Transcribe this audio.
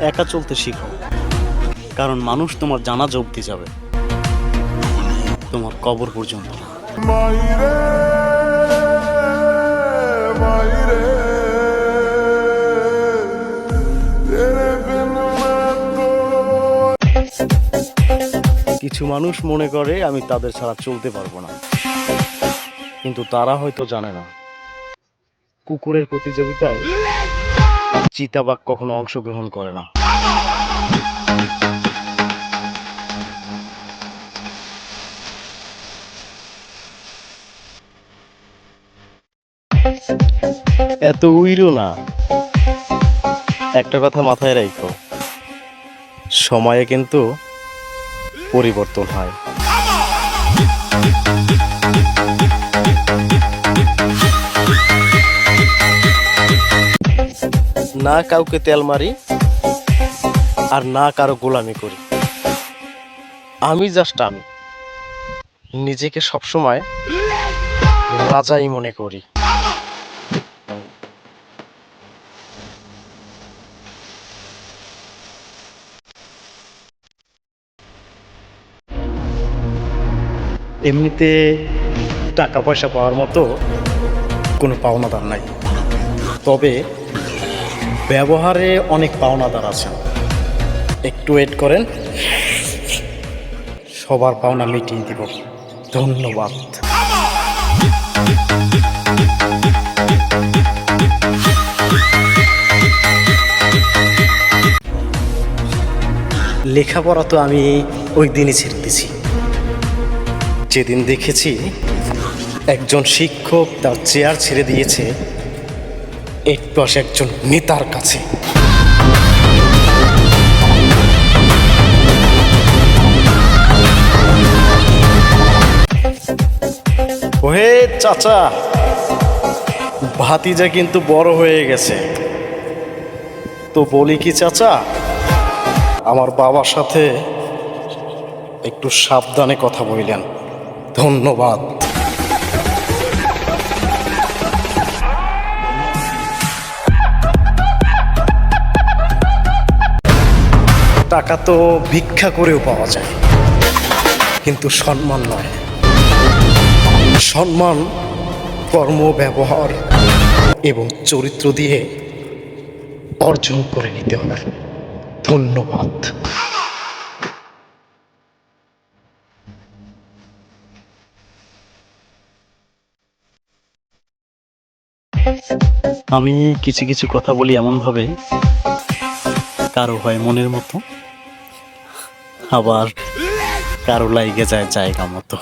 একা চলতে শিখো। কারণ মানুষ তোমার জানা অবধি যাবে। তোমার কবর পর্যন্ত। কিছু মানুষ মনে করে আমি তাদের ছাড়া চলতে পারব না। কিন্তু তারা হয়তো জানে না। কুকুরের প্রতিযোগিতায় চিতাবাঘ কখনো অংশগ্রহণ করে না। এত উইরো না। একটা কথা মাথায় রাখো সময়ে কিন্তু পরিবর্তন হয়। না কাউকে তেল মারি আর না কারও গোলামি করি। আমি জাস্ট আমি। নিজেকে সবসময় রাজাই মনে করি। এমনিতে টাকা পয়সা পাওয়ার মতো কোনো পাওনাদার নাই। তবে ব্যবহারে অনেক পাওনাদার আছেন। একটু ওয়েট করেন। সবার পাওনা মিটিয়ে দিব। ধন্যবাদ। লেখাপড়া তো আমি ওই দিনই ছেড়ে দিছি যেদিন দেখেছি একজন শিক্ষক তার চেয়ার ছেড়ে দিয়েছে। এক পাশে একজন নেতার কাছে। ওহে চাচা, ভাতিজা কিন্তু বড় হয়ে গেছে। তো বলি কি চাচা, আমার বাবার সাথে একটু সাবধানে কথা বললেন। ধন্যবাদ। টাকা তো ভিক্ষা করেও পাওয়া যায়। কিন্তু সম্মান নয়। সম্মান, কর্ম, ব্যবহার এবং চরিত্র দিয়ে অর্জন করে নিতে হবে। ধন্যবাদ। আমি কিছু কিছু কথা বলি এমনভাবে কারও হয় মনের মতো। আবার কারও লাইগে যায় জায়গা মতো।